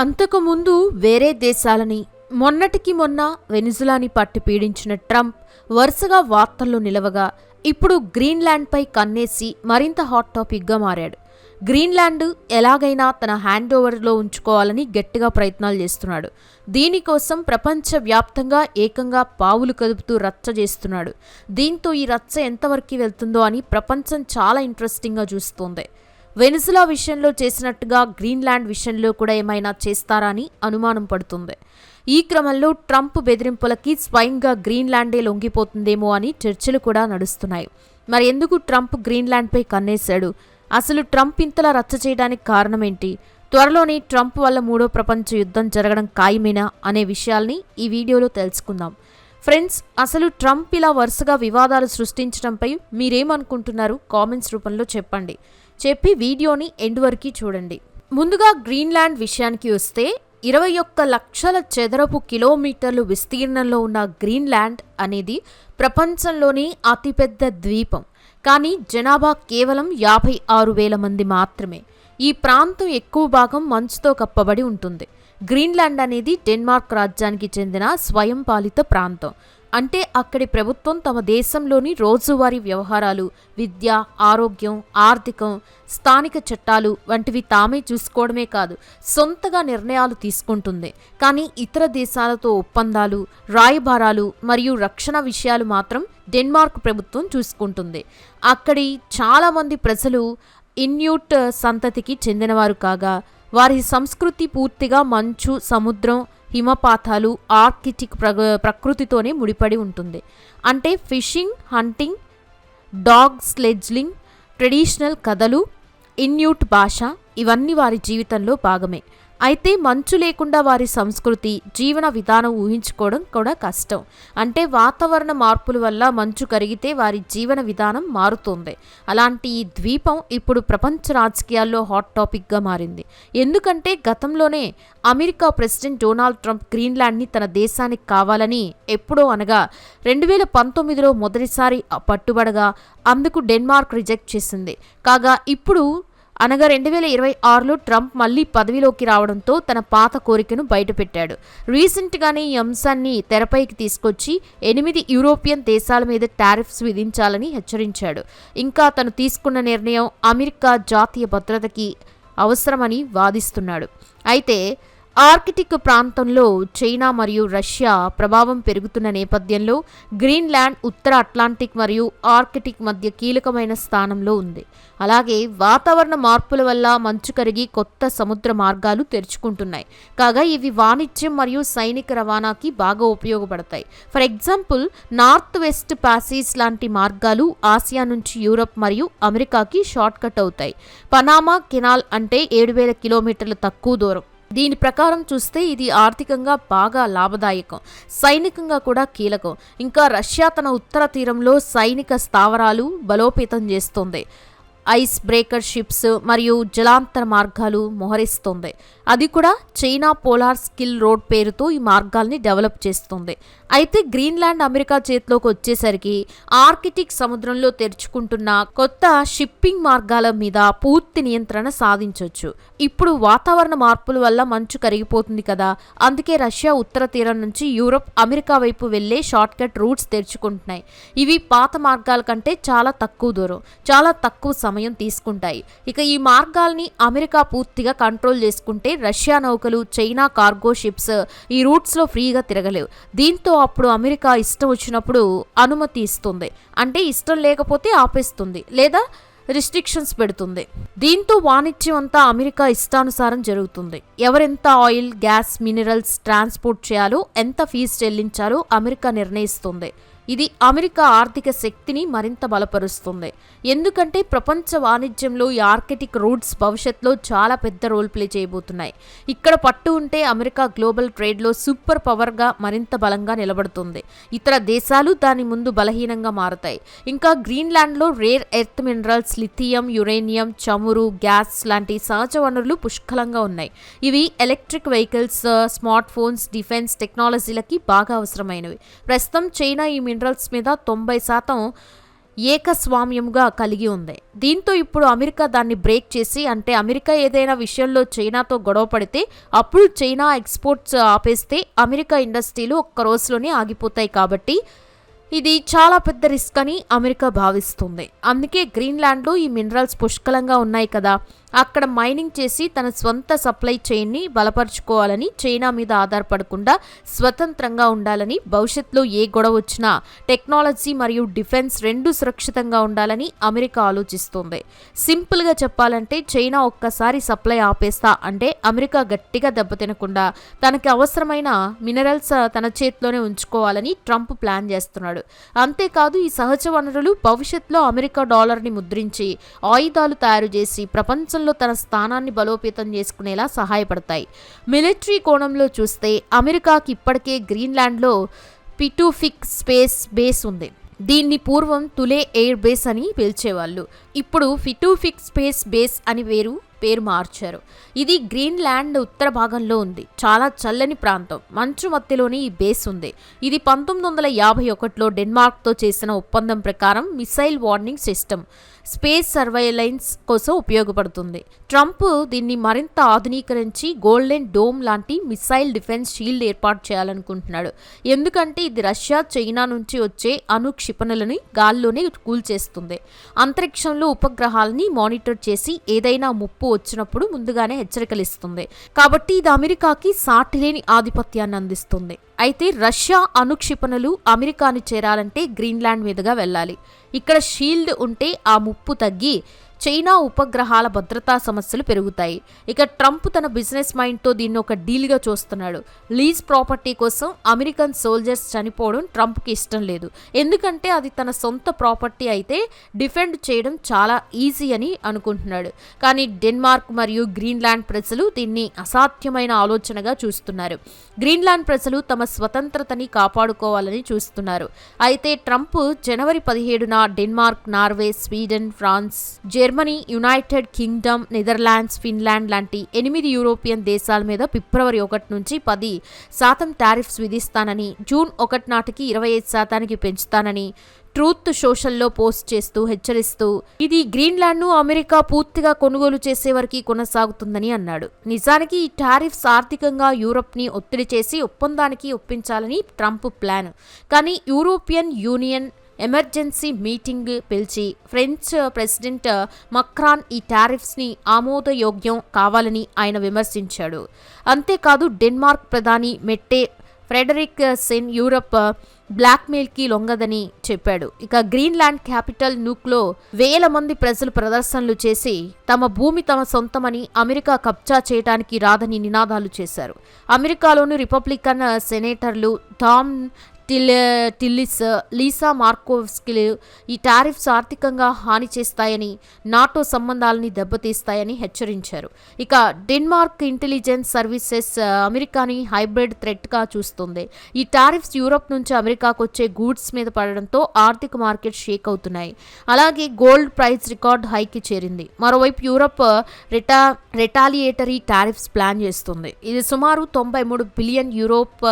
అంతకుముందు వేరే దేశాలని మొన్నటికి మొన్న వెనిజులాని పట్టి పీడించిన ట్రంప్ వరుసగా వార్తల్లో నిలవగా ఇప్పుడు గ్రీన్లాండ్పై కన్నేసి మరింత హాట్ టాపిక్గా మారాడు. గ్రీన్లాండ్ ఎలాగైనా తన హ్యాండ్ ఓవర్లో ఉంచుకోవాలని గట్టిగా ప్రయత్నాలు చేస్తున్నాడు. దీనికోసం ప్రపంచవ్యాప్తంగా ఏకంగా పావులు కదుపుతూ రచ్చ చేస్తున్నాడు. దీంతో ఈ రచ్చ ఎంతవరకు వెళ్తుందో అని ప్రపంచం చాలా ఇంట్రెస్టింగ్గా చూస్తోంది. వెనుసులా విషయంలో చేసినట్టుగా గ్రీన్లాండ్ విషయంలో కూడా ఏమైనా చేస్తారా అని అనుమానం పడుతుంది. ఈ క్రమంలో ట్రంప్ బెదిరింపులకి స్వయంగా గ్రీన్లాండే లొంగిపోతుందేమో అని చర్చలు కూడా నడుస్తున్నాయి. మరి ఎందుకు ట్రంప్ గ్రీన్లాండ్పై కన్నేశాడు? అసలు ట్రంప్ ఇంతలా రచ్చ చేయడానికి కారణమేంటి? త్వరలోనే ట్రంప్ వల్ల మూడో ప్రపంచ యుద్ధం జరగడం ఖాయమేనా అనే విషయాల్ని ఈ వీడియోలో తెలుసుకుందాం. ఫ్రెండ్స్ అసలు ట్రంప్ ఇలా వరుసగా వివాదాలు సృష్టించడంపై మీరేమనుకుంటున్నారు? కామెంట్స్ రూపంలో చెప్పండి. చెప్పి వీడియోని ఎండ్ వరకు చూడండి. ముందుగా గ్రీన్లాండ్ విషయానికి వస్తే ఇరవై ఒక్క లక్షల చదరపు కిలోమీటర్లు విస్తీర్ణంలో ఉన్న గ్రీన్లాండ్ అనేది ప్రపంచంలోని అతిపెద్ద ద్వీపం. కానీ జనాభా కేవలం యాభై ఆరు వేల మంది మాత్రమే. ఈ ప్రాంతం ఎక్కువ భాగం మంచుతో కప్పబడి ఉంటుంది. గ్రీన్లాండ్ అనేది డెన్మార్క్ రాజ్యానికి చెందిన స్వయం పాలిత ప్రాంతం. అంటే అక్కడి ప్రభుత్వం తమ దేశంలోని రోజువారీ వ్యవహారాలు విద్య ఆరోగ్యం ఆర్థికం స్థానిక చట్టాలు వంటివి తామే చూసుకోవడమే కాదు సొంతగా నిర్ణయాలు తీసుకుంటుంది. కానీ ఇతర దేశాలతో ఒప్పందాలు రాయబారాలు మరియు రక్షణ విషయాలు మాత్రం డెన్మార్క్ ప్రభుత్వం చూసుకుంటుంది. అక్కడి చాలామంది ప్రజలు ఇన్యూట్ సంతతికి చెందినవారు కాగా వారి సంస్కృతి పూర్తిగా మంచు సముద్రం హిమపాతాలు ఆర్కిటిక్ ప్రగ ప్రకృతితోనే ముడిపడి ఉంటుంది. అంటే fishing hunting dog sledging traditional కథలు ఇన్యూట్ భాష ఇవన్నీ వారి జీవితంలో భాగమే. అయితే మంచు లేకుండా వారి సంస్కృతి జీవన విధానం ఊహించుకోవడం కూడా కష్టం. అంటే వాతావరణ మార్పుల వల్ల మంచు కరిగితే వారి జీవన విధానం మారుతుంది. అలాంటి ఈ ద్వీపం ఇప్పుడు ప్రపంచ రాజకీయాల్లో హాట్ టాపిక్గా మారింది. ఎందుకంటే గతంలోనే అమెరికా ప్రెసిడెంట్ డొనాల్డ్ ట్రంప్ గ్రీన్లాండ్ని తన దేశానికి కావాలని ఎప్పుడో అనగా రెండు వేల పంతొమ్మిదిలో మొదటిసారి పట్టుబడగా అందుకు డెన్మార్క్ రిజెక్ట్ చేసింది. కాగా ఇప్పుడు అనగా రెండు వేల ఇరవై ఆరులో ట్రంప్ మళ్ళీ పదవిలోకి రావడంతో తన పాత కోరికను బయటపెట్టాడు. రీసెంట్గానే ఈ అంశాన్ని తెరపైకి తీసుకొచ్చి ఎనిమిది యూరోపియన్ దేశాల మీద టారిఫ్స్ విధించాలని హెచ్చరించాడు. ఇంకా తను తీసుకున్న నిర్ణయం అమెరికా జాతీయ భద్రతకి అవసరమని వాదిస్తున్నాడు. అయితే ఆర్కిటిక్ ప్రాంతంలో చైనా మరియు రష్యా ప్రభావం పెరుగుతున్న నేపథ్యంలో గ్రీన్లాండ్ ఉత్తర అట్లాంటిక్ మరియు ఆర్కిటిక్ మధ్య కీలకమైన స్థానంలో ఉంది. అలాగే వాతావరణ మార్పుల వల్ల మంచు కరిగి కొత్త సముద్ర మార్గాలు తెరుచుకుంటున్నాయి. కాగా ఇవి వాణిజ్యం మరియు సైనిక రవాణాకి బాగా ఉపయోగపడతాయి. For example north west passage లాంటి మార్గాలు ఆసియా నుంచి యూరప్ మరియు అమెరికాకి షార్ట్ కట్ అవుతాయి. పనామా కెనాల్ అంటే ఏడు వేల కిలోమీటర్ల తక్కువ దూరం. దీని ప్రకారం చూస్తే ఇది ఆర్థికంగా బాగా లాభదాయకం సైనికంగా కూడా కీలకం. ఇంకా రష్యా తన ఉత్తర తీరంలో సైనిక స్థావరాలు బలోపేతం చేస్తోంది. ఐస్ బ్రేకర్ షిప్స్ మరియు జలాంతర మార్గాలు మోహరిస్తుంది. అది కూడా చైనా పోలార్ స్కిల్ రోడ్ పేరుతో ఈ మార్గాల్ని డెవలప్ చేస్తుంది. అయితే గ్రీన్లాండ్ అమెరికా చేతిలోకి వచ్చేసరికి ఆర్కిటిక్ సముద్రంలో తెరుచుకుంటున్న కొత్త షిప్పింగ్ మార్గాల మీద పూర్తి నియంత్రణ సాధించవచ్చు ఇప్పుడు వాతావరణ మార్పుల వల్ల మంచు కరిగిపోతుంది కదా. అందుకే రష్యా ఉత్తర తీరం నుంచి యూరప్ అమెరికా వైపు వెళ్ళే షార్ట్ కట్ రూట్స్ తెరుచుకుంటున్నాయి. ఇవి పాత మార్గాల కంటే చాలా తక్కువ దూరం చాలా తక్కువ సమయం తీసుకుంటాయి. ఇక ఈ మార్గాల్ని అమెరికా పూర్తిగా కంట్రోల్ చేసుకుంటే రష్యా నౌకలు చైనా కార్గో షిప్స్ ఈ రూట్స్లో ఫ్రీగా తిరగలేవు. దీంతో అప్పుడు అమెరికా ఇష్టం వచ్చినప్పుడు అనుమతి ఇస్తుంది. అంటే ఇష్టం లేకపోతే ఆపేస్తుంది లేదా రిస్ట్రిక్షన్స్ పెడుతుంది. దీంతో వాణిజ్యం అంతా అమెరికా ఇష్టానుసారం జరుగుతుంది. ఎవరెంత ఆయిల్ గ్యాస్ మినరల్స్ ట్రాన్స్పోర్ట్ చేయాలో ఎంత ఫీజు చెల్లించాలో అమెరికా నిర్ణయిస్తుంది. ఇది అమెరికా ఆర్థిక శక్తిని మరింత బలపరుస్తుంది. ఎందుకంటే ప్రపంచ వాణిజ్యంలో ఈ ఆర్కిటిక్ రూట్స్ భవిష్యత్తులో చాలా పెద్ద రోల్ ప్లే చేయబోతున్నాయి. ఇక్కడ పట్టు ఉంటే అమెరికా గ్లోబల్ ట్రేడ్లో సూపర్ పవర్గా మరింత బలంగా నిలబడుతుంది. ఇతర దేశాలు దాని ముందు బలహీనంగా మారతాయి. ఇంకా గ్రీన్లాండ్లో rare earth minerals lithium uranium చమురు గ్యాస్ లాంటి సహజ వనరులు పుష్కలంగా ఉన్నాయి. ఇవి electric vehicles smart phones defence టెక్నాలజీలకి బాగా అవసరమైనవి. ప్రస్తుతం చైనా ఈ మినరల్స్ మీద తొంభై శాతం ఏకస్వామ్యంగా కలిగి ఉంది. దీంతో ఇప్పుడు అమెరికా దాన్ని బ్రేక్ చేసి అంటే అమెరికా ఏదైనా విషయంలో చైనాతో గొడవ పడితే అప్పుడు చైనా ఎక్స్పోర్ట్స్ ఆపేస్తే అమెరికా ఇండస్ట్రీలు ఒక్క రోజులోనే ఆగిపోతాయి కాబట్టి ఇది చాలా పెద్ద రిస్క్ అని అమెరికా భావిస్తుంది. అందుకే గ్రీన్లాండ్లో ఈ మినరల్స్ పుష్కలంగా ఉన్నాయి కదా. అక్కడ మైనింగ్ చేసి తన స్వంత సప్లై చైన్ని బలపరుచుకోవాలని చైనా మీద ఆధారపడకుండా స్వతంత్రంగా ఉండాలని భవిష్యత్తులో ఏ గొడవ వచ్చినా టెక్నాలజీ మరియు డిఫెన్స్ రెండు సురక్షితంగా ఉండాలని అమెరికా ఆలోచిస్తుంది. సింపుల్గా చెప్పాలంటే చైనా ఒక్కసారి సప్లై ఆపేస్తా అంటే అమెరికా గట్టిగా దెబ్బతినకుండా తనకి అవసరమైన మినరల్స్ తన చేతిలోనే ఉంచుకోవాలని ట్రంప్ ప్లాన్ చేస్తున్నాడు. అంతేకాదు ఈ సహజ వనరులు భవిష్యత్తులో అమెరికా డాలర్ని ముద్రించి ఆయుధాలు తయారు చేసి ప్రపంచంలో తన స్థానాన్ని బలోపేతం చేసుకునేలా సహాయపడతాయి. మిలిటరీ కోణంలో చూస్తే అమెరికాకి ఇప్పటికే గ్రీన్లాండ్లో పిటూఫిక్ స్పేస్ బేస్ ఉంది. దీన్ని పూర్వం తులే ఎయిర్ బేస్ అని పిలిచేవాళ్ళు. ఇప్పుడు ఫిటూఫిక్ స్పేస్ బేస్ అని వేరు పేరు మార్చారు. ఇది గ్రీన్లాండ్ ఉత్తర భాగంలో ఉంది. చాలా చల్లని ప్రాంతం. మంచు మధ్యలోనే ఈ బేస్ ఉంది. ఇది పంతొమ్మిది వందల యాభై ఒకటిలో డెన్మార్క్తో చేసిన ఒప్పందం ప్రకారం missile warning system. Space surveillance కోసం ఉపయోగపడుతుంది. ట్రంప్ దీన్ని మరింత ఆధునీకరించి గోల్డెన్ డోమ్ లాంటి మిసైల్ డిఫెన్స్ షీల్డ్ ఏర్పాటు చేయాలనుకుంటున్నాడు. ఎందుకంటే ఇది రష్యా చైనా నుంచి వచ్చే అణు క్షిపణులని గాల్లోనే కూల్చేస్తుంది. అంతరిక్షంలో ఉపగ్రహాలని మానిటర్ చేసి ఏదైనా ముప్పు వచ్చినప్పుడు ముందుగానే హెచ్చరికలు ఇస్తుంది కాబట్టి ఇది అమెరికాకి సాటిలేని ఆధిపత్యాన్ని అందిస్తుంది. అయితే రష్యా అణుక్షిపణులు అమెరికాని చేరాలంటే గ్రీన్లాండ్ మీదుగా వెళ్ళాలి. ఇక్కడ షీల్డ్ ఉంటే ఆ ముప్పు తగ్గి చైనా ఉపగ్రహాల భద్రతా సమస్యలు పెరుగుతాయి. ఇక ట్రంప్ తన బిజినెస్ మైండ్తో దీన్ని ఒక డీల్గా చూస్తున్నాడు. లీజ్ ప్రాపర్టీ కోసం అమెరికన్ సోల్జర్స్ చనిపోవడం ట్రంప్కి ఇష్టం లేదు. ఎందుకంటే అది తన సొంత ప్రాపర్టీ అయితే డిఫెండ్ చేయడం చాలా ఈజీ అని అనుకుంటున్నాడు. కానీ డెన్మార్క్ మరియు గ్రీన్లాండ్ ప్రజలు దీన్ని అసాధ్యమైన ఆలోచనగా చూస్తున్నారు. గ్రీన్లాండ్ ప్రజలు తమ స్వతంత్రతని కాపాడుకోవాలని చూస్తున్నారు. అయితే ట్రంప్ జనవరి పదిహేడున Denmark Norway Sweden France Germany United Kingdom Netherlands Finland లాంటి ఎనిమిది యూరోపియన్ దేశాల మీద ఫిబ్రవరి ఒకటి నుంచి పది శాతం టారిఫ్స్ విధిస్తానని జూన్ ఒకటి నాటికి ఇరవై ఐదు శాతానికి పెంచుతానని ట్రూత్ సోషల్లో పోస్ట్ చేస్తూ హెచ్చరిస్తూ ఇది గ్రీన్లాండ్ను అమెరికా పూర్తిగా కొనుగోలు చేసే వరకు కొనసాగుతుందని అన్నాడు. నిజానికి ఈ టారిఫ్స్ ఆర్థికంగా యూరప్ని ఒత్తిడి చేసి ఒప్పందానికి ఒప్పించాలని ట్రంప్ ప్లాన్. కానీ యూరోపియన్ యూనియన్ ఎమర్జెన్సీ మీటింగ్ పిలిచి ఫ్రెంచ్ ప్రెసిడెంట్ మక్రాన్ ఈ టారిఫ్స్ని ఆమోదయోగ్యం కావాలని ఆయన విమర్శించాడు. అంతేకాదు డెన్మార్క్ ప్రధాని మెట్టే ఫ్రెడరిక్ సెన్ యూరప్ బ్లాక్మెయిల్కి లొంగదని చెప్పాడు. ఇక గ్రీన్లాండ్ క్యాపిటల్ నూక్లో వేల మంది ప్రజలు ప్రదర్శనలు చేసి తమ భూమి తమ సొంతమని అమెరికా కబ్జా చేయడానికి రాదని నినాదాలు చేశారు. అమెరికాలోని Republican సెనేటర్లు Tom till Tillis Lisa మార్కోవ్స్కిలు ఈ టారిఫ్స్ ఆర్థికంగా హాని చేస్తాయని నాటో సంబంధాలని దెబ్బతీస్తాయని హెచ్చరించారు. ఇక డెన్మార్క్ ఇంటెలిజెన్స్ సర్వీసెస్ అమెరికాని హైబ్రిడ్ థ్రెట్గా చూస్తుంది. ఈ టారిఫ్స్ యూరప్ నుంచి అమెరికాకు వచ్చే గూడ్స్ మీద పడడంతో ఆర్థిక మార్కెట్ షేక్ అవుతున్నాయి. అలాగే గోల్డ్ ప్రైస్ రికార్డ్ హైకి చేరింది. మరోవైపు Europe reta retaliatory tariffs plan చేస్తుంది. ఇది సుమారు తొంభై మూడు బిలియన్ యూరోప్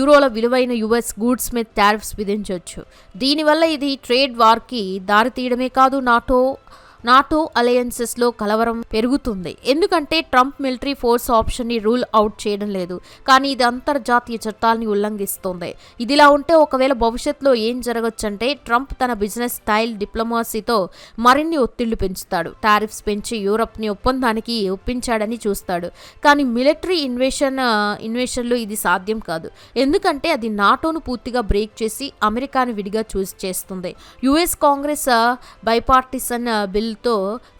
యూరోల విలువైన యుఎస్ గూడ్స్ మీద టారిఫ్స్ విధించవచ్చు దీనివల్ల ఇది ట్రేడ్ వార్కి దారితీయడమే కాదు నాటో నాటో అలయన్సెస్లో కలవరం పెరుగుతుంది. ఎందుకంటే ట్రంప్ మిలిటరీ ఫోర్స్ ఆప్షన్ని రూల్ అవుట్ చేయడం లేదు. కానీ ఇది అంతర్జాతీయ చట్టాలని ఉల్లంఘిస్తోంది. ఇదిలా ఉంటే ఒకవేళ భవిష్యత్తులో ఏం జరగచ్చంటే ట్రంప్ తన బిజినెస్ స్టైల్ డిప్లొమాసీతో మరిన్ని ఒత్తిళ్ళు పెంచుతాడు. టారిఫ్స్ పెంచి యూరప్ని ఒప్పందానికి ఒప్పించాడని చూస్తాడు. కానీ మిలిటరీ ఇన్వేషన్ ఇన్వేషన్లో ఇది సాధ్యం కాదు. ఎందుకంటే అది నాటోను పూర్తిగా బ్రేక్ చేసి అమెరికాని విడిగా చూసి చేస్తుంది. యుఎస్ కాంగ్రెస్ బైపార్టిసన్ బిల్ బిల్తో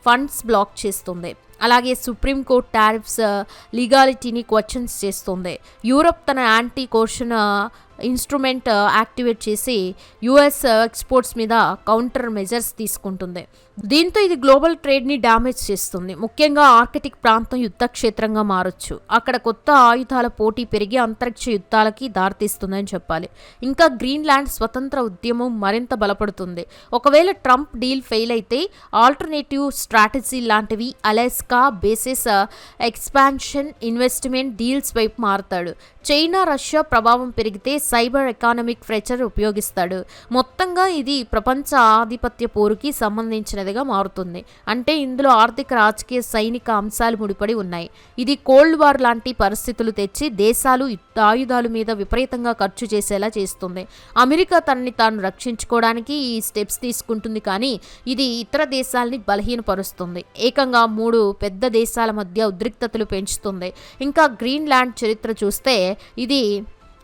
ఫండ్స్ బ్లాక్ చేస్తుంది. అలాగే సుప్రీంకోర్టు టారిఫ్స్ uh, లీగాలిటీని క్వశ్చన్స్ చేస్తుంది. యూరప్ తన anti coercion uh, instrument uh, activate చేసి యుఎస్ uh, ఎక్స్పోర్ట్స్ మీద కౌంటర్ మెజర్స్ తీసుకుంటుంది. దీంతో ఇది గ్లోబల్ ట్రేడ్ని డ్యామేజ్ చేస్తుంది. ముఖ్యంగా ఆర్కిటిక్ ప్రాంతం యుద్ధ క్షేత్రంగా మారొచ్చు. అక్కడ కొత్త ఆయుధాల పోటీ పెరిగి అంతరిక్ష యుద్ధాలకి దారితీస్తుందని చెప్పాలి. ఇంకా గ్రీన్లాండ్ స్వతంత్ర ఉద్యమం మరింత బలపడుతుంది. ఒకవేళ ట్రంప్ డీల్ ఫెయిల్ అయితే ఆల్టర్నేటివ్ స్ట్రాటజీ లాంటివి Alaska bases uh, expansion investment deals వైపు మారుతాడు. చైనా రష్యా ప్రభావం పెరిగితే సైబర్ ఎకానమిక్ ఫ్రెచర్ ఉపయోగిస్తాడు. మొత్తంగా ఇది ప్రపంచ ఆధిపత్య పోరుకి సంబంధించినదిగా మారుతుంది. అంటే ఇందులో ఆర్థిక రాజకీయ సైనిక అంశాలు ముడిపడి ఉన్నాయి. ఇది కోల్డ్ వార్ లాంటి పరిస్థితులు తెచ్చి దేశాలు ఆయుధాల మీద విపరీతంగా ఖర్చు చేసేలా చేస్తుంది. అమెరికా తనని తాను రక్షించుకోవడానికి ఈ స్టెప్స్ తీసుకుంటుంది కానీ ఇది ఇతర దేశాలని బలహీనపరుస్తుంది. ఏకంగా మూడు పెద్ద దేశాల మధ్య ఉద్రిక్తతలు పెంచుతుంది. ఇంకా గ్రీన్లాండ్ చరిత్ర చూస్తే ఇది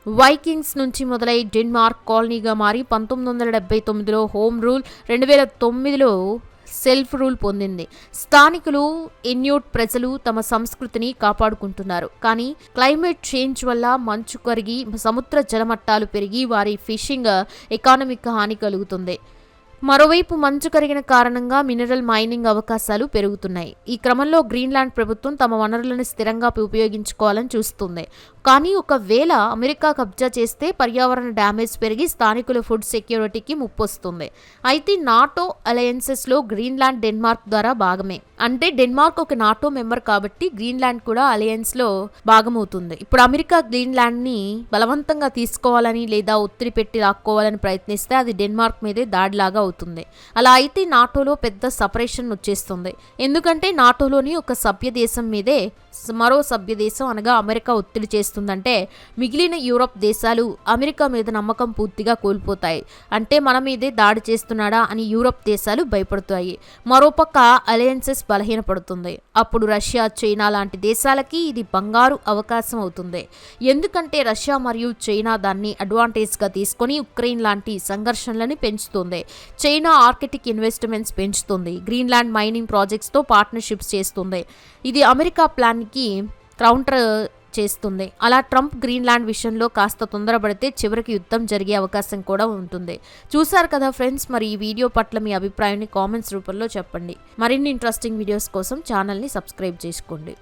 వైకింగ్స్ నుంచి మొదలై డెన్మార్క్ కాలనీగా మారి పంతొమ్మిది వందల డెబ్బై తొమ్మిదిలో హోమ్ రూల్ రెండు వేల తొమ్మిదిలో సెల్ఫ్ రూల్ పొందింది. స్థానికులు ఇన్యూట్ ప్రజలు తమ సంస్కృతిని కాపాడుకుంటున్నారు. కానీ క్లైమేట్ చేంజ్ వల్ల మంచు కరిగి సముద్ర జలమట్టాలు పెరిగి వారి ఫిషింగ్ ఎకానమిక్ హాని కలుగుతుంది. మరోవైపు మంచు కరిగిన కారణంగా మినరల్ మైనింగ్ అవకాశాలు పెరుగుతున్నాయి. ఈ క్రమంలో గ్రీన్లాండ్ ప్రభుత్వం తమ వనరులను స్థిరంగా ఉపయోగించుకోవాలని చూస్తుంది. కానీ ఒకవేళ అమెరికా కబ్జా చేస్తే పర్యావరణ డ్యామేజ్ పెరిగి స్థానికుల ఫుడ్ సెక్యూరిటీకి ముప్పొస్తుంది. అయితే నాటో అలయన్సెస్లో గ్రీన్లాండ్ డెన్మార్క్ ద్వారా భాగమే. అంటే డెన్మార్క్ ఒక నాటో మెంబర్ కాబట్టి గ్రీన్లాండ్ కూడా అలయన్స్లో భాగమవుతుంది. ఇప్పుడు అమెరికా గ్రీన్లాండ్ని బలవంతంగా తీసుకోవాలని లేదా ఒత్తిడి పెట్టి లాక్కోవాలని ప్రయత్నిస్తే అది డెన్మార్క్ మీదే దాడిలాగా అవుతుంది. అలా అయితే నాటోలో పెద్ద సపరేషన్ వచ్చేస్తుంది. ఎందుకంటే నాటోలోని ఒక సభ్య దేశం మీదే మరో సభ్య దేశం అనగా అమెరికా ఒత్తిడి చేస్తుంది. చేస్తుందంటే మిగిలిన యూరప్ దేశాలు అమెరికా మీద నమ్మకం పూర్తిగా కోల్పోతాయి. అంటే మన మీదే దాడి చేస్తున్నాడా అని యూరప్ దేశాలు భయపడతాయి. మరోపక్క అలయన్సెస్ బలహీనపడుతుంది. అప్పుడు రష్యా చైనా లాంటి దేశాలకి ఇది బంగారు అవకాశం అవుతుంది. ఎందుకంటే రష్యా మరియు చైనా దాన్ని అడ్వాంటేజ్గా తీసుకొని ఉక్రెయిన్ లాంటి సంఘర్షణలని పెంచుతుంది. చైనా ఆర్కిటిక్ ఇన్వెస్ట్మెంట్స్ పెంచుతుంది. గ్రీన్లాండ్ మైనింగ్ ప్రాజెక్ట్స్తో పార్ట్నర్షిప్స్ చేస్తుంది. ఇది అమెరికా ప్లాన్కి కౌంటర్ చేస్తుంది. అలా ట్రంప్ గ్రీన్లాండ్ విషయంలో కాస్త తొందరపడితే చివరికి యుద్ధం జరిగే అవకాశం కూడా ఉంటుంది. చూశారు కదా ఫ్రెండ్స్ మరి ఈ వీడియో పట్ల మీ అభిప్రాయాన్ని కామెంట్స్ రూపంలో చెప్పండి. మరిన్ని ఇంట్రెస్టింగ్ వీడియోస్ కోసం ఛానల్ని సబ్స్క్రైబ్ చేసుకోండి.